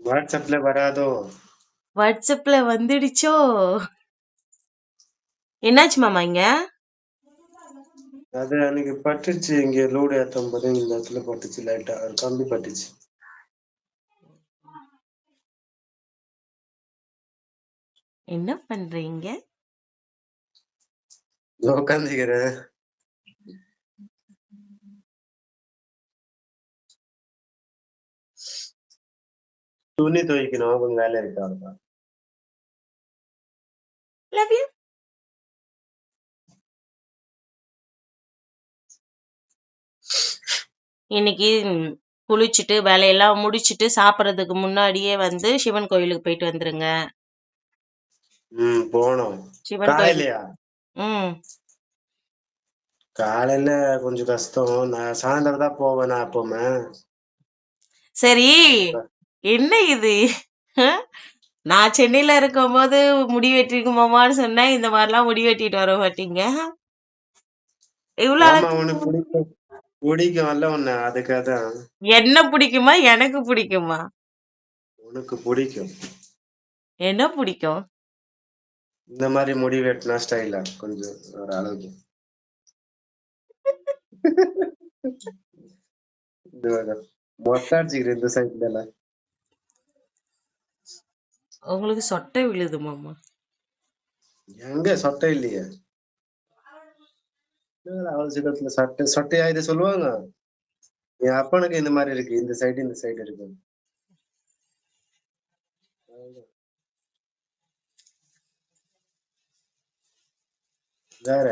வாட்ஸ்அப்ல வராதோ? வாட்ஸ்அப்ல வந்துடுச்சோ? என்னாச்சு மாமா இங்க? அது அன்னைக்கு பட்டுச்சு இங்க லோடு ஏத்தும் போது இந்த இடத்துல பட்டுச்சு லைட்டா ஒரு கம்பி பட்டுச்சு. என்ன பண்றீங்க? உட்காந்துக்கிறேன் துணி துவைக்கணும். கொஞ்சம் வேலை இருக்கு அவ்வளவுதான். லவ் யூ இன்னைக்கு குளிச்சுட்டு வேலையெல்லாம் முடிச்சிட்டு சாப்பிடறதுக்கு முன்னாடியே வந்து சிவன் கோயிலுக்கு போயிட்டு வந்துருங்க. ம் போனோம் சிவன் கோயில். காலையிலயா? ம். காலையில கொஞ்சம் கஷ்டம். நான் சாயந்தரம் தான் போவேன் நான் எப்பவுமே. சரி. என்ன இது? நான் சென்னையில இருக்கும்போது முடி வெட்டிருக்கு மாமான்னு சொன்னேன் இந்த மாதிரிலாம் முடி வெட்டிட்டு வர மாட்டீங்க? இவ்வளவு பிடிக்கும்ல உன்னை அதுக்காக என்ன பிடிக்குமா? எனக்கு பிடிக்குமா? உனக்கு பிடிக்கும். என்ன பிடிக்கும்? இந்த மாதிரி முடி வெட்டினா ஸ்டைலா கொஞ்சம் ஒரு அளவுக்கு. மொட்டை அடிச்சுக்கிறேன் இந்த சைட்ல எல்லாம். உங்களுக்கு சொட்டை விழுது மாமா. எங்க சொட்டை இல்லையே? அவ்வளவு சீக்கிரத்துல சொட்டை? சொட்டையா இதை சொல்லுவாங்க? என் அப்பனுக்கு இந்த மாதிரி இருக்கு. இந்த சைடு இந்த சைடு இருக்கு. வேற?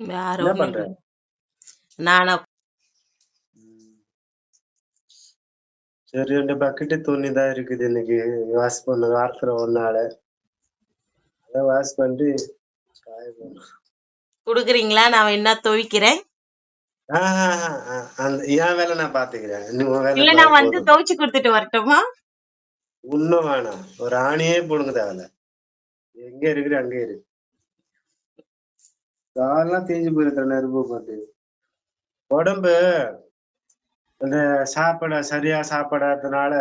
வேற. நானா சரி ரெண்டு பக்கெட்டு துணி தான் இருக்குது இன்னைக்கு வாஷ் பண்ண வாரத்துல ஒரு நாள். அதை வாஷ் பண்ணிட்டு காய குடுக்குறீங்களா? நான் என்ன துவைக்கிறேன். அந்த என் வேலை நான் பாத்துக்கிறேன். இல்ல நான் வந்து துவைச்சு கொடுத்துட்டு வரட்டுமா? இன்னும் வேணாம். ஒரு ஆணியே போடுங்க தேவையில்ல. எங்க இருக்கிற அங்கே இரு காலெல்லாம் தேஞ்சு போயிருக்கிற நெருப்பு பார்த்து உடம்பு அந்த சாப்பிட சரியா சாப்பிடாததுனால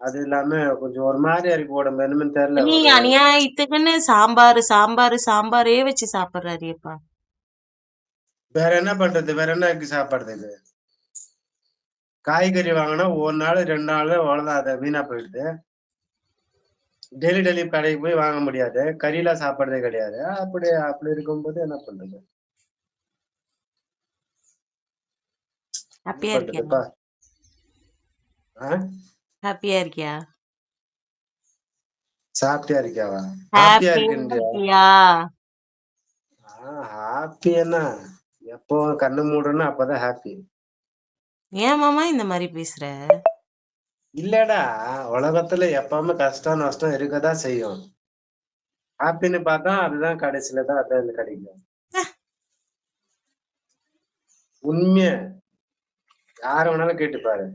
அது இல்லாம கொஞ்சம் ஒரு மாதிரியா இருக்கு உடம்பு என்னமே தெரியல. நீ அநியாயத்துக்குன்னு சாம்பார் சாம்பார் சாம்பாரே வச்சு சாப்பிடுறாரியப்பா. வேற என்ன பண்றது? வேற என்ன இருக்கு சாப்பிடுறதுக்கு? காய்கறி வாங்கினா ஒரு நாள் ரெண்டு நாள் அவ்வளவுதான். அதை வீணா போயிடுது. டெய்லி டெய்லி கடைக்கு போய் வாங்க முடியாது. கறியெல்லாம் சாப்பிடுறதே கிடையாது. அப்படி அப்படி இருக்கும்போது என்ன பண்றது? ஹாப்பியா இருக்கியா ஹாப்பியா இருக்கியா சாப்பிட்டியா இருக்கியாவா ஹாப்பியா இருக்கியா ஹாப்பி என்ன எப்போ கண்ணு மூடுறேன்னா அப்பதான் ஹாப்பி ஏன் மாமா இந்த மாதிரி பேசுற? இல்லடா உலகத்துல எப்பவுமே கஷ்டம் நஷ்டம் இருக்கதான் செய்யும். ஹாப்பின்னு பார்த்தா அதுதான் கடைசியில தான் அதான் கிடைக்கும். உண்மைய? யார வேணாலும் கேட்டு பாரு.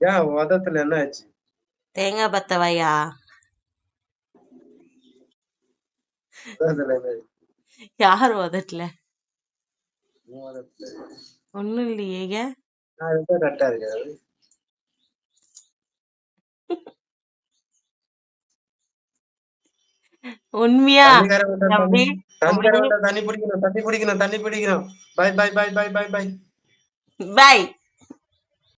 ஏன் உதத்துல என்ன ஆச்சு? தேங்காய் பத்தவையா? யார் உதட்டல. ஒண்ணும் இல்லையே கரெக்டா இருக்கேன். உண்மையா? தண்ணி பிடிக்கணும் தண்ணி பிடிக்கணும் தண்ணி பிடிக்கணும் பாய் பாய் பாய் பாய் பாய் பாய் பாய்